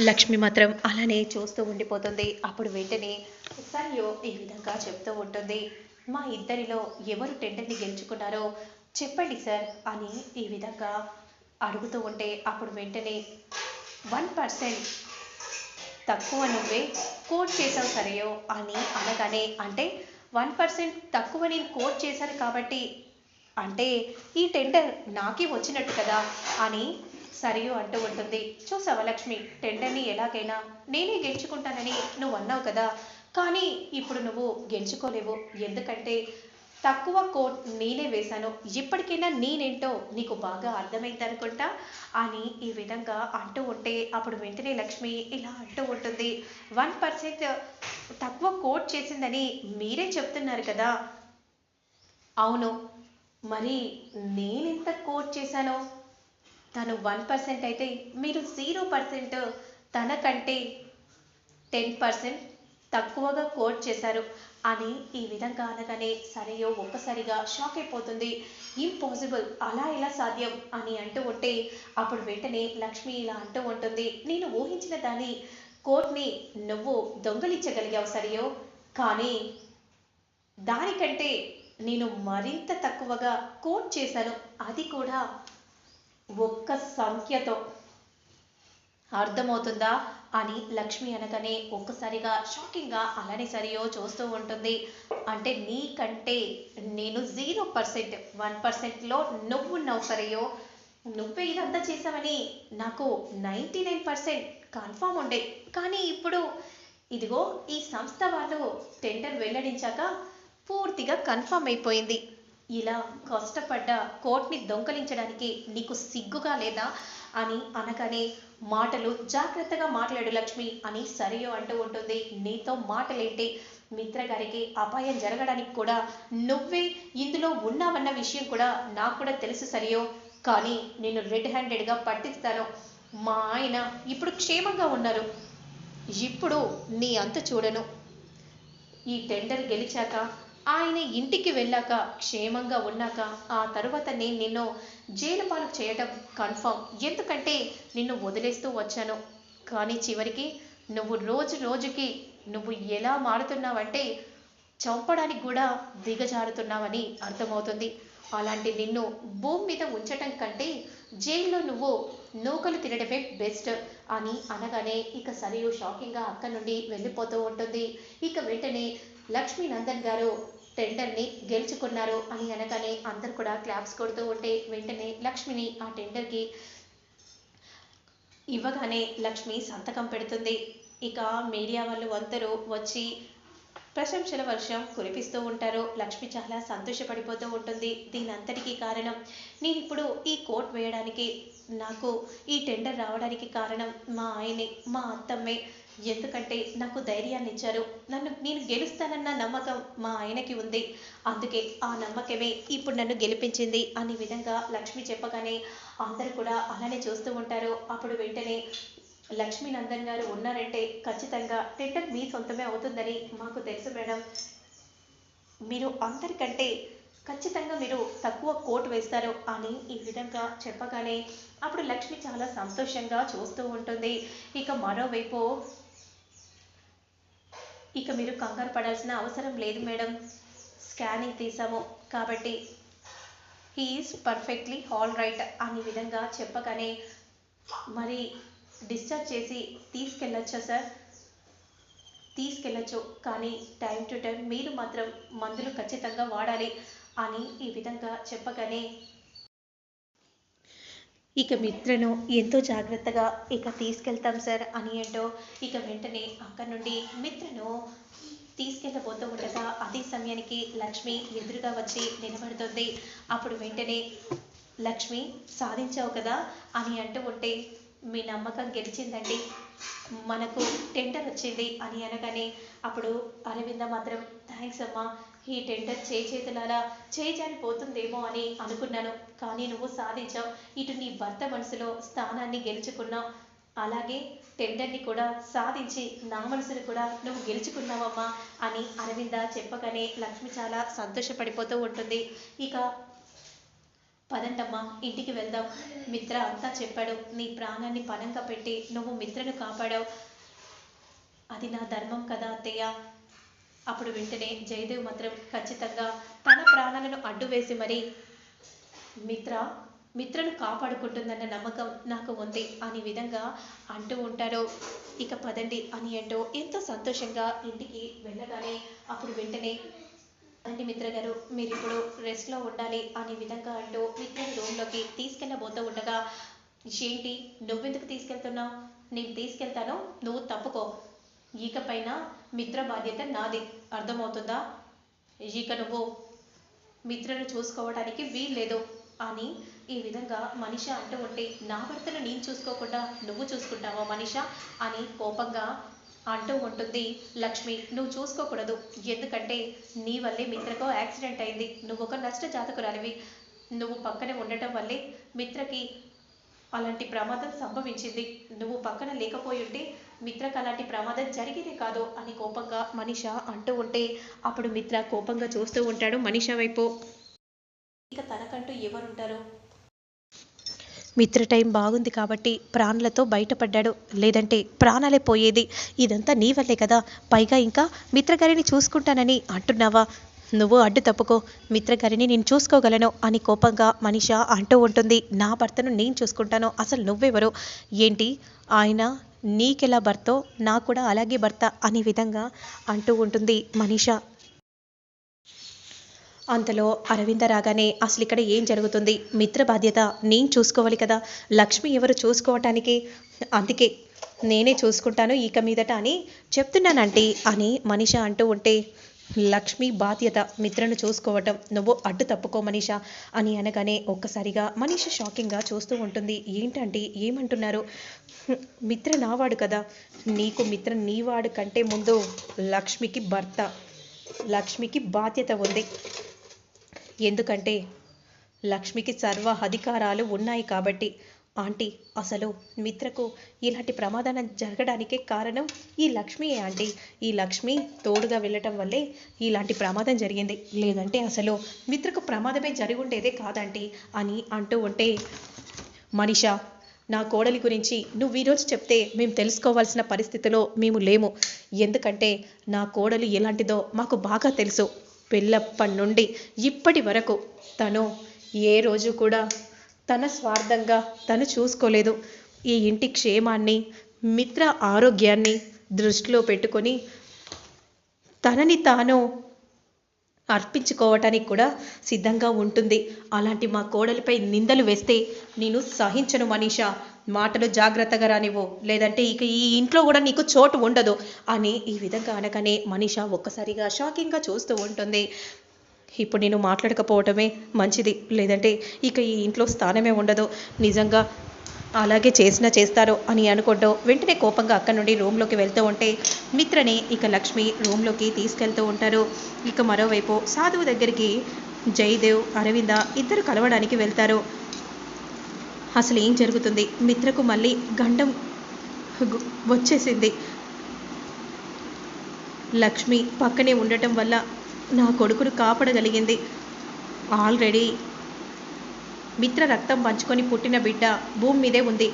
లక్ష్మి మాత్రం అలానే చూస్తూ ఉండిపోతుంది. అప్పుడు వెంటనే సరియో ఈ విధంగా చెప్తూ ఉంటుంది. మా ఇద్దరిలో ఎవరు టెండర్ని గెలుచుకున్నారో చెప్పండి సార్ అని ఈ విధంగా అడుగుతూ ఉంటే అప్పుడు వెంటనే వన్ పర్సెంట్ తక్కువ నువ్వే కోట్ చేసావు సరేయో అని అనగానే అంటే వన్ పర్సెంట్ తక్కువ నేను కోట్ చేశాను కాబట్టి అంటే ఈ టెండర్ నాకే వచ్చినట్టు కదా అని సరియు అంటూ ఉంటుంది. చూసావా లక్ష్మి? టెండర్ని ఎలాగైనా నేనే గెలుచుకుంటానని నువ్వు అన్నావు కదా. కానీ ఇప్పుడు నువ్వు గెలుచుకోలేవు. ఎందుకంటే తక్కువ కోట్ నేనే వేశాను. ఇప్పటికైనా నేనేంటో నీకు బాగా అర్థమైంది అనుకుంటా? అని ఈ విధంగా అంటూ ఉంటే అప్పుడు వెంటనే లక్ష్మి ఇలా అంటూ ఉంటుంది. వన్ పర్సెంట్ తక్కువ కోట్ చేసిందని మీరే చెప్తున్నారు కదా. అవును. మరి నేనెంత కోట్ చేశానో? తను వన్ పర్సెంట్ అయితే మీరు జీరో పర్సెంట్ తనకంటే టెన్ పర్సెంట్ తక్కువగా కోట్ చేశారు అని ఈ విధంగా అనగానే సరేయో ఒక్కసారిగా షాక్ అయిపోతుంది. ఇంపాసిబుల్ అలా ఎలా సాధ్యం అని అంటూ ఉంటే అప్పుడు వెంటనే లక్ష్మి ఇలా అంటూ ఉంటుంది. నేను ఊహించిన దాని కోట్ని నువ్వు దొంగలించగలిగావు సరియో. కానీ దానికంటే నేను మరింత తక్కువగా కోట్ చేశాను. అది కూడా ఒక్క సంఖ్యతో. అర్థమవుతుందా? అని లక్ష్మి అనగానే ఒక్కసారిగా షాకింగ్గా అలానే సరియో చూస్తూ ఉంటుంది. అంటే నీకంటే నేను జీరో పర్సెంట్ వన్ పర్సెంట్లో నువ్వు ఉన్నావు సరియో. నువ్వే ఇదంతా చేసావని నాకు నైంటీ నైన్ పర్సెంట్ కన్ఫామ్ ఉండే. కానీ ఇప్పుడు ఇదిగో ఈ సంస్థ వాళ్ళు టెండర్ వెల్లడించాక పూర్తిగా కన్ఫామ్ అయిపోయింది. ఇలా కష్టపడ్డ కోర్ట్ని దొంగలించడానికి నీకు సిగ్గుగా లేదా అని అనగానే మాటలు జాగ్రత్తగా మాట్లాడు లక్ష్మి అని సరియో అంటూ ఉంటుంది. నీతో మాటలేంటి మిత్ర గారికి అపాయం జరగడానికి కూడా నువ్వే ఇందులో ఉన్నావన్న విషయం కూడా నాకు కూడా తెలుసు సరియో. కానీ నేను రెడ్ హ్యాండెడ్గా పట్టిస్తాను. మా ఆయన ఇప్పుడు క్షేమంగా ఉన్నారు. ఇప్పుడు నీ అంత చూడను. ఈ టెండర్ గెలిచాక ఆయన ఇంటికి వెళ్ళాక క్షేమంగా ఉన్నాక ఆ తరువాత నేను నిన్ను జైలు పాలు చేయటం కన్ఫర్మ్. ఎందుకంటే నిన్ను వదిలేస్తూ వచ్చాను. కానీ చివరికి నువ్వు రోజు రోజుకి నువ్వు ఎలా మారుతున్నావంటే చంపడానికి కూడా దిగజారుతున్నావని అర్థమవుతుంది. అలాంటి నిన్ను భూమి మీద ఉంచటం కంటే జైల్లో నువ్వు నూకలు తినడమే బెస్ట్ అని అనగానే ఇక సరియు షాకింగ్గా అక్కడి నుండి వెళ్ళిపోతూ ఉంటుంది. ఇక వెంటనే లక్ష్మీ నందన్ గారు టెండర్ని గెలుచుకున్నారు అని అనగానే అందరు కూడా క్లాప్స్ కొడుతూ ఉంటే వెంటనే లక్ష్మిని ఆ టెండర్కి ఇవ్వగానే లక్ష్మి సంతకం పెడుతుంది. ఇక మీడియా వాళ్ళు అందరూ వచ్చి ప్రశంసల వర్షం కురిపిస్తూ ఉంటారు. లక్ష్మి చాలా సంతోషపడిపోతూ ఉంటుంది. దీనంతటికీ కారణం నేను ఇప్పుడు ఈ కోట్ వేయడానికి నాకు ఈ టెండర్ రావడానికి కారణం మా ఆయనే మా అత్తమ్మే. ఎందుకంటే నాకు ధైర్యాన్ని ఇచ్చారు. నన్ను నేను గెలుస్తానన్న నమ్మకం మా ఆయనకి ఉంది. అందుకే ఆ నమ్మకమే ఇప్పుడు నన్ను గెలిపించింది అనే విధంగా లక్ష్మి చెప్పగానే అందరూ కూడా అలానే చూస్తూ ఉంటారు. అప్పుడు వెంటనే లక్ష్మి నందన్ గారు ఉన్నారంటే ఖచ్చితంగా టెండర్ మీ సొంతమే అవుతుందని మాకు తెలుసు మేడం. మీరు అందరికంటే ఖచ్చితంగా మీరు తక్కువ కోట్ వేస్తారు అని ఈ విధంగా చెప్పగానే అప్పుడు లక్ష్మి చాలా సంతోషంగా చూస్తూ ఉంటుంది. ఇక మరోవైపు ఇక మీరు కంగారు పడాల్సిన అవసరం లేదు మేడం. స్కానింగ్ తీసాము కాబట్టి హీఈస్ పర్ఫెక్ట్లీ ఆల్ రైట్ అనే విధంగా చెప్పగానే మరి డిశ్చార్జ్ చేసి తీసుకెళ్ళొచ్చా సార్? తీసుకెళ్ళచ్చు కానీ టైం టు టైం మీరు మాత్రం మందులు ఖచ్చితంగా వాడాలి. అని ఈ విధంగా చెప్పగానే ఇక మిత్రను ఎంతో జాగ్రత్తగా ఇక తీసుకెళ్తాం సార్ అని ఏంటో ఇక వెంటనే అక్కడి నుండి మిత్రను తీసుకెళ్ళబోతూ ఉండగా అదే సమయానికి లక్ష్మి ఎదురుగా వచ్చి నిలబడుతుంది. అప్పుడు వెంటనే లక్ష్మి సాధించావు కదా అని అంటూ ఉంటే మీ నమ్మకం గెలిచిందండి. మనకు టెండర్ వచ్చింది అని అనగానే అప్పుడు అరవింద మాత్రం థ్యాంక్స్ అమ్మా ఈ టెండర్ చేయి చేతులారా చేయి జారిపోతుందేమో అని అనుకున్నాను. కానీ నువ్వు సాధించావు. ఇటు నీ భర్త మనసులో స్థానాన్ని గెలుచుకున్నావు. అలాగే టెండర్ని కూడా సాధించి నా మనసును కూడా నువ్వు గెలుచుకున్నావమ్మా అని అరవింద చెప్పగానే లక్ష్మి చాలా సంతోషపడిపోతూ ఉంటుంది. ఇక పదండమ్మా ఇంటికి వెళ్దాం. మిత్ర అంతా చెప్పాడు. నీ ప్రాణాన్ని పణంగా పెట్టి నువ్వు మిత్రను కాపాడావు. అది నా ధర్మం కదా అత్తయ్య. అప్పుడు వెంటనే జయదేవ్ మాత్రం ఖచ్చితంగా తన ప్రాణాలను అడ్డు వేసి మరి మిత్ర మిత్రను కాపాడుకుంటుందన్న నమ్మకం నాకు ఉంది అనే విధంగా అంటూ ఉంటారు ఇక పదండి అని అంటూ ఎంతో సంతోషంగా ఇంటికి వెళ్ళగానే అప్పుడు వెంటనే అండి మిత్ర గారు మీరు ఇప్పుడు రెస్ట్లో ఉండాలి అనే విధంగా అంటూ మిత్రని రూమ్లోకి తీసుకెళ్ళబోతూ ఉండగా ఏంటి నువ్వెందుకు తీసుకెళ్తున్నావు? నేను తీసుకెళ్తాను నువ్వు తప్పుకో. ఇకపైన మిత్ర బాధ్యత నాది. అర్థమవుతుందా? ఇక నువ్వు మిత్రను చూసుకోవడానికి వీల్లేదు. అని ఈ విధంగా మనిష అంటూ ఉంటే నా భర్తను నేను చూసుకోకుండా నువ్వు చూసుకుంటావా మనిష? అని కోపంగా అంటూ ఉంటుంది లక్ష్మి. నువ్వు చూసుకోకూడదు. ఎందుకంటే నీ వల్లే మిత్రకు యాక్సిడెంట్ అయింది. నువ్వు ఒక నష్ట జాతకురాలివి. నువ్వు పక్కనే ఉండటం వల్లే మిత్రకి అలాంటి ప్రమాదం సంభవించింది. నువ్వు పక్కన లేకపోయి ఉంటే మిత్రకు అలాంటి ప్రమాదం జరిగేదే కాదు అని కోపంగా మనిష అంటూ ఉంటే అప్పుడు మిత్ర కోపంగా చూస్తూ ఉంటాడు మనిష వైపు. ఇక తనకంటూ ఎవరుంటారు? మిత్ర టైం బాగుంది కాబట్టి ప్రాణాలతో బయటపడ్డాడు. లేదంటే ప్రాణాలే పోయేది. ఇదంతా నీ వల్లే కదా. పైగా ఇంకా మిత్రగారిని చూసుకుంటానని అంటున్నావా? నువ్వు అడ్డు తప్పుకో. మిత్రగారిని నేను చూసుకోగలను అని కోపంగా మనిష అంటూ ఉంటుంది. నా భర్తను నేను చూసుకుంటాను. అసలు నువ్వెవరు? ఏంటి? ఆయన నీకెలా భర్తో? నా కూడా అలాగే భర్త అనే విధంగా అంటూ ఉంటుంది మనీష. అంతలో అరవింద రాగానే అసలు ఇక్కడ ఏం జరుగుతుంది? మిత్ర బాధ్యత నేను చూసుకోవాలి కదా. లక్ష్మి ఎవరు చూసుకోవటానికి? అందుకే నేనే చూసుకుంటాను ఇక మీదట అని చెప్తున్నానంటే అని మనిష అంటూ ఉంటే లక్ష్మి బాధ్యత మిత్రను చూసుకోవటం నువ్వు అడ్డు తప్పుకో మనిష అని అనగానే ఒక్కసారిగా మనీష షాకింగ్గా చూస్తూ ఉంటుంది. ఏంటంటే? ఏమంటున్నారు? మిత్ర నావాడు కదా. నీకు మిత్ర నీవాడు కంటే ముందు లక్ష్మికి భర్త లక్ష్మికి బాధ్యత ఉంది. ఎందుకంటే లక్ష్మికి సర్వ అధికారాలు ఉన్నాయి కాబట్టి ఆంటీ అసలు మిత్రకు ఇలాంటి ప్రమాదం జరగడానికే కారణం ఈ లక్ష్మియే ఆంటీ? ఈ లక్ష్మి తోడుగా వెళ్ళటం వల్లే ఇలాంటి ప్రమాదం జరిగింది. లేదంటే అసలు మిత్రకు ప్రమాదమే జరిగి ఉండేదే కాదంటీ అని అంటూ ఉంటే మనిష నా కోడలి గురించి నువ్వు ఈరోజు చెప్తే మేము తెలుసుకోవాల్సిన పరిస్థితిలో మేము లేము. ఎందుకంటే నా కోడలు ఎలాంటిదో మాకు బాగా తెలుసు. పెళ్ళప్పటి నుండి ఇప్పటి వరకు తను ఏ రోజు కూడా తన స్వార్థంగా తను చూసుకోలేదు. ఈ ఇంటి క్షేమాన్ని మిత్ర ఆరోగ్యాన్ని దృష్టిలో పెట్టుకొని తనని తాను అర్పించుకోవటానికి కూడా సిద్ధంగా ఉంటుంది. అలాంటి మా కోడలిపై నిందలు వేస్తే నేను సహించను మనీషా. మాటలు జాగ్రత్తగా రానివ్వు. లేదంటే ఇక ఈ ఇంట్లో కూడా నీకు చోటు ఉండదు అని ఈ విధంగా అనగానే మనీష ఒక్కసారిగా షాకింగ్గా చూస్తూ ఉంటుంది. ఇప్పుడు నేను మాట్లాడకపోవటమే మంచిది. లేదంటే ఇక ఈ ఇంట్లో స్థానమే ఉండదు. నిజంగా అలాగే చేసినా చేస్తారో అని అనుకుంటూ వెంటనే కోపంగా అక్కడి నుండి రూమ్లోకి వెళ్తూ ఉంటే మిత్రని ఇక లక్ష్మి రూమ్లోకి తీసుకెళ్తూ ఉంటారు. ఇక మరోవైపు సాధువు దగ్గరికి జయదేవ్ అరవింద ఇద్దరు కలవడానికి వెళ్తారు. అసలు ఏం జరుగుతుంది? మిత్రకు మళ్ళీ గండం వచ్చేసింది. లక్ష్మి పక్కనే ఉండటం వల్ల నా కొడుకును కాపాడగలిగింది. ఆల్రెడీ మిత్ర రక్తం పంచుకొని పుట్టిన బిడ్డ భూమి మీదే ఉంది.